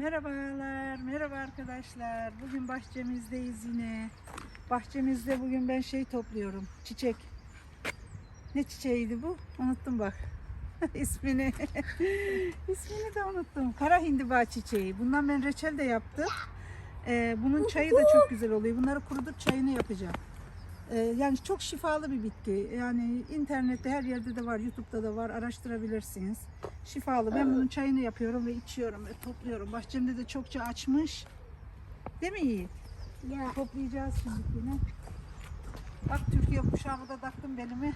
Merhabalar, merhaba arkadaşlar. Bugün bahçemizdeyiz yine. Bahçemizde bugün ben şey topluyorum, çiçek. Ne çiçeğiydi bu? Unuttum bak. İsmini. İsmini de unuttum. Kara hindiba çiçeği. Bundan ben reçel de yaptım. Ee, bunun çayı da çok güzel oluyor. Bunları kurutup çayını yapacağım. Ee, yani çok şifalı bir bitki. Yani internette her yerde de var, YouTube'da da var. Araştırabilirsiniz. Şifalı. Ben bunun çayını yapıyorum ve içiyorum ve topluyorum. Bahçemde de çokça açmış. Değil mi Yiğit? Ya. Toplayacağız şimdi yine. Bak Türkiye kuşağımı da taktım belime.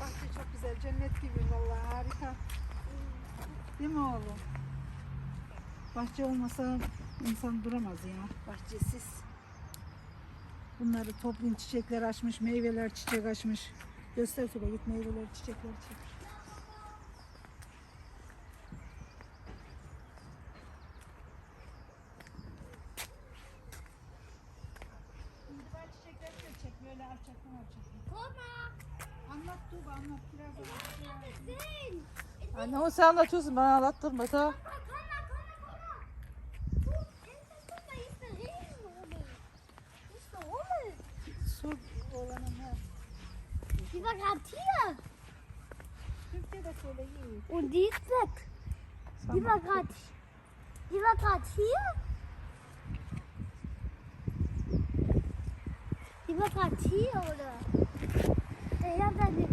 Bahçe çok güzel. Cennet gibi vallahi harika. Değil mi oğlum? Bahçe olmasa insan duramaz ya. Bahçesiz. Bunları toplayın çiçekler açmış, meyveler çiçek açmış. Göster şöyle git meyveler, çiçekler çek. Çek. Koma. Anlat Tuğba anlat. Nein. Anne o sen anlatıyorsun bana anlattırma tamam. Koma, koma, koma. Du, kennst du mal, hier ist eine Regenwurmel. Hier ist eine Hummel. Su olanın var. Die war gerade hier. Türkçe de söyle iyi. Und die ist weg. Die war gerade. Die war gerade hier. Die war gerade hier, oder? Ich habe eine.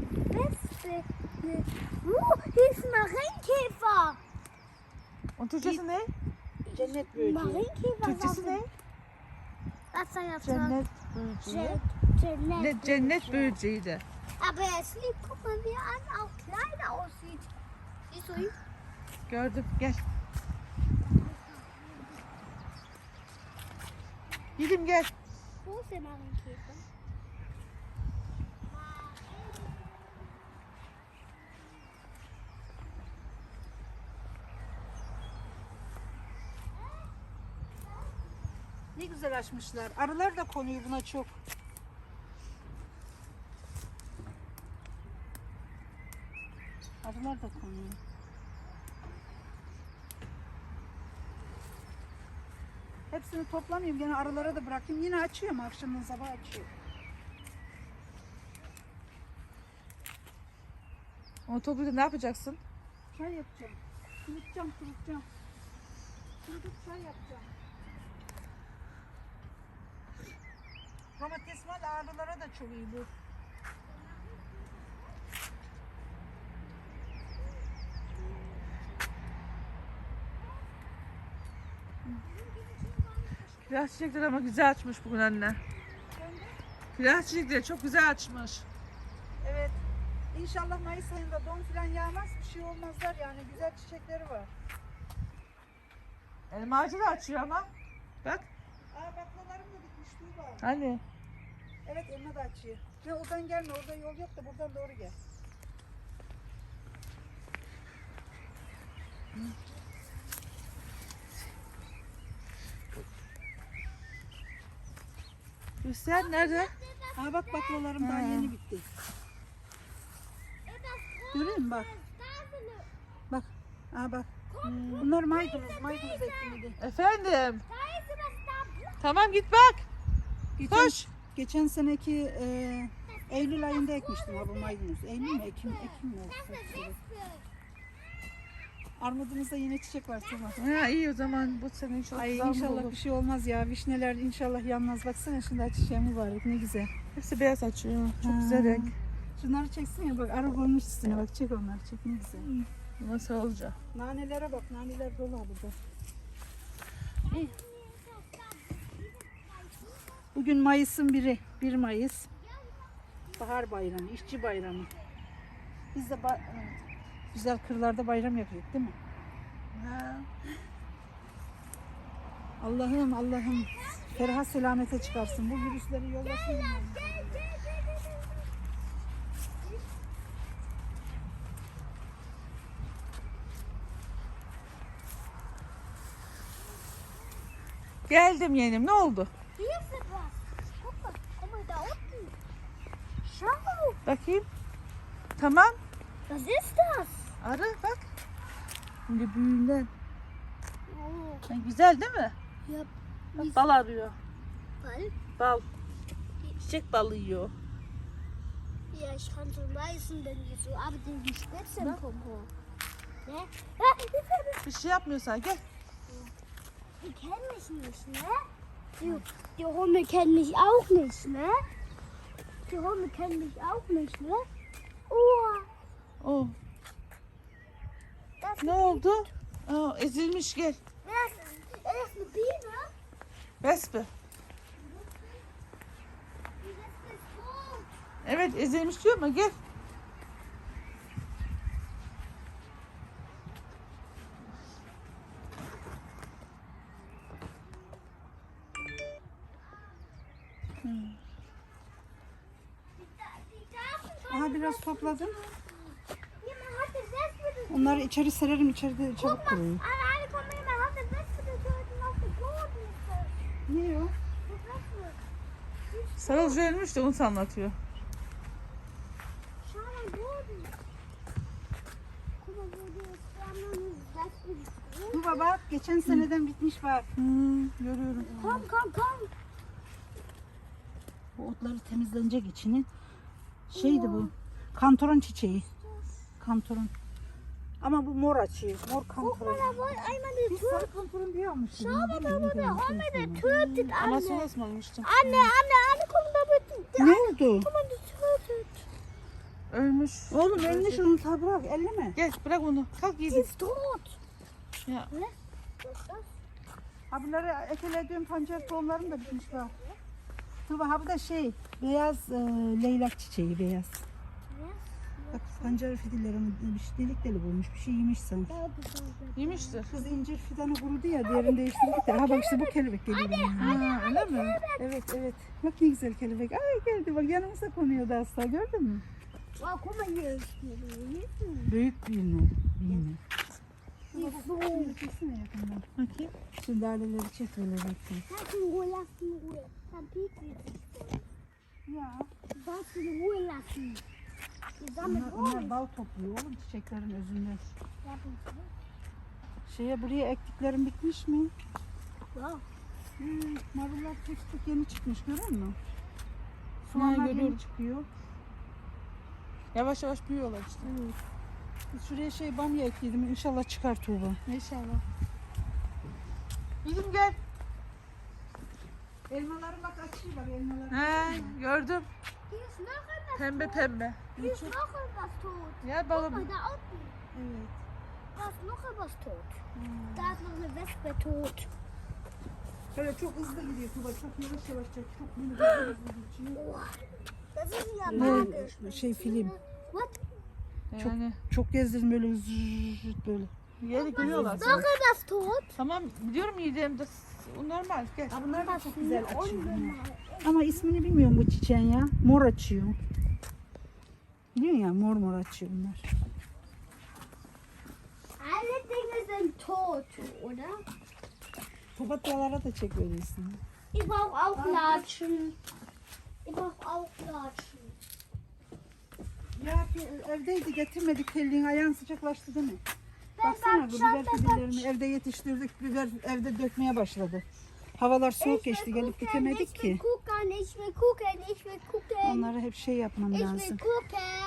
Eine... Uh, hier ist ein Marienkäfer. Onun Türkçesi ne? Cennet böceği. Marienkäfer. Türkçesi ne? Was soll das Cennet böceği. Cennet. Ne cennet böceği de. Aber er ist lieb. Guck mal, er an auch klein aussieht. Siehst du ihn? Gördüm gel. Gidim gel. Wo ist der Marienkäfer? Ne güzel açmışlar. Arılar da konuyor buna çok. Arılar da konuyor. Hepsini toplamayayım. Gene arılara da bırakayım. Yine açıyorum. Akşamdan sabah açıyor. Onu toplayınca ne yapacaksın? Çay yapacağım. Kurutacağım, kurutacağım. Kurutup çay yapacağım. Domates var, ağrılara da çok iyi bu. Kiraz çiçekleri ama güzel açmış bugün anne. Kiraz çiçekleri çok güzel açmış. Evet. İnşallah Mayıs ayında don filan yağmaz. Bir şey olmazlar yani. Güzel çiçekleri var. Elmacı da açıyor ama. Bak. Aa baklalarım da bitmiş Tuğba. Hani. Evet elma da açıyor. Ve oradan gelme. Orada yol yok da buradan doğru gel. Hüseyin nerede? Aa bak baklalarım daha Ha. yeni bitti. Görüyor musun bak. Bak. Aa bak. Bunlar maydanoz. Maydanoz ekimiydi. Efendim. Tamam git bak. Geçen, Koş. geçen seneki e, Eylül ayında ekmiştim ha bu maydanoz. Eylül mü? Ekim, Ekim mi? oldu? Wespe. Armudumuzda yine çiçek var Tuğba. Ha iyi o zaman bu sene inşallah Ay güzel inşallah olur. bir şey olmaz ya. Vişneler inşallah yanmaz. Baksana şimdi açacağım mübarek ne güzel. Hepsi beyaz açıyor. Çok Ha. güzel renk. Şunları çeksene bak arı koymuş üstüne bak çek onları çek ne güzel. Nasıl olacak? Nanelere bak naneler dolu burada. Bugün Mayıs'ın biri. 1 Mayıs. Bahar bayramı, işçi bayramı. Biz de ba- güzel kırlarda bayram yapıyoruz değil mi? Allah'ım Allah'ım ferah selamete çıkarsın. Bu virüsleri yollasın. Geldim yeğenim ne oldu? Schau. Bakayım. Tamam. Was ist das? Arı bak. Şimdi büyüğünden. Ha, güzel değil mi? ja, Bak, bal arıyor. Ball. Bal. Çiçek balı yiyor. Ja, ich kann so leisten, denn die so arbeiten die Spitzenpumpe. Ne? Ja, Bir şey yapmıyorsan gel. die kennen mich nicht, ne? Die, die Hunde kennen mich auch nicht, ne? Die Hunde kennen mich auch nicht, ne? Oh, Oh, ne oldu? Aa, ezilmiş gel. tot. Evet ezilmiş diyor mu? Gel. Darf Aha biraz topladım. Jemand hat die Wespe getötet. Onları içeri sererim içeride çabuk kuruyor. Boden. Ne o? Wespe. Sarılcı ölmüş de onu anlatıyor. Wespe gefunden. Bu baba geçen seneden bitmiş bak. Hmm, görüyorum. Komm, komm, komm. Bu otları temizlenecek içinin. Şeydi bu. Kantoron çiçeği. Kantoron. Ama bu mor açıyor. Mor Guck mal, da wollte einmal eine Biz Tür. sarı kantoron diye almıştık. Schau mal, da wo der Hunde, der tötet Ama? Anne, Anne, Anne, guck da wird die, Ne oldu? guck mal, die tötet. Ölmüş. Oğlum ölmüş onu ta bırak elleme. Gel bırak onu. Kalk Die yedi. ist tot. Ya. Das? Abileri ekelediğim pancar tohumlarım da bitmiş bak. Tuba ha bu da şey beyaz e, leylak çiçeği beyaz. Bak pancar fideleri bir şey delik delik olmuş bir şey yemiş sanki. Yemiştir. Kız incir fidanı kurudu ya diğerini değiştirdik de. Ha bak işte bu kelebek geliyor. Ha, öyle mi? Evet evet. Bak ne güzel kelebek. Ay geldi bak yanımıza konuyordu hasta gördün mü? Riesen. Büyük. Büyüme. Die ist so. Şimdi çeksene yakından. Bakayım. Şu laleleri çek böyle bakayım. Ya. Bunlar, bunlar bal topluyor oğlum çiçeklerin özünden. Şeye buraya ektiklerim bitmiş mi? Hmm, marullar tek tek yeni çıkmış görüyor musun? Soğanlar yeni çıkıyor. Yavaş yavaş büyüyorlar işte. Evet. Şuraya şey bamya ekledim. İnşallah çıkar Tuğba. İnşallah. Bizim gel. Elmaların bak açıyor bak elmalar. He gördüm. Pembe pembe. Hier ist noch etwas tot. Gel Guck balım. mal, da unten. Evet. Da ist noch etwas tot. Da ist noch eine Wespe tot. Böyle çok hızlı gidiyor Tuğba. Çok yavaş yavaş çek. Çok böyle hızlı geçiyor. Das ist ja magisch. Şey film. What? Yani Çok gezdirdim böyle zırrt böyle. yeri görüyorlar. Noch etwas tot. Tamam biliyorum yiyeceğim de o normal gel. Ha bunlar da çok güzel açıyor. Ama ismini bilmiyorum bu çiçeğin ya. Mor açıyor. Biliyorsun ya mor mor açıyor bunlar. Alle Dinge sind tot, oder? Papatyalara da çek böyle ismini. Ich brauche auch Latschen. Ich brauche auch Latschen. Ya evdeydi getirmedik telliğin ayağın sıcaklaştı değil mi? Baksana bu biber fidelerini evde yetiştirdik. Biber evde dökmeye başladı. Havalar soğuk geçti gelip dikemedik ki. will gucken, ich will gucken. Onları hep şey yapmam lazım. gucken.